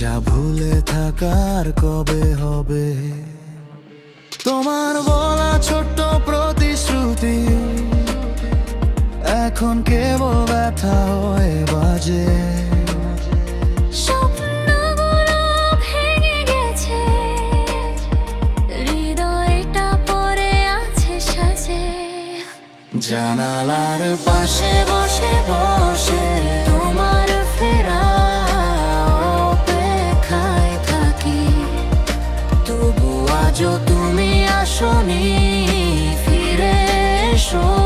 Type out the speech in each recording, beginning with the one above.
যা ভুলে থাকার কবে হবে? তোমার বলা ছোট্ট প্রতিশ্রুতি এখন কেবল ব্যথা হয়ে বাজে। জানালার পাশে বসে বসে তোমার আজও তুমি আসনি ফিরে এসো।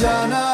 Jana.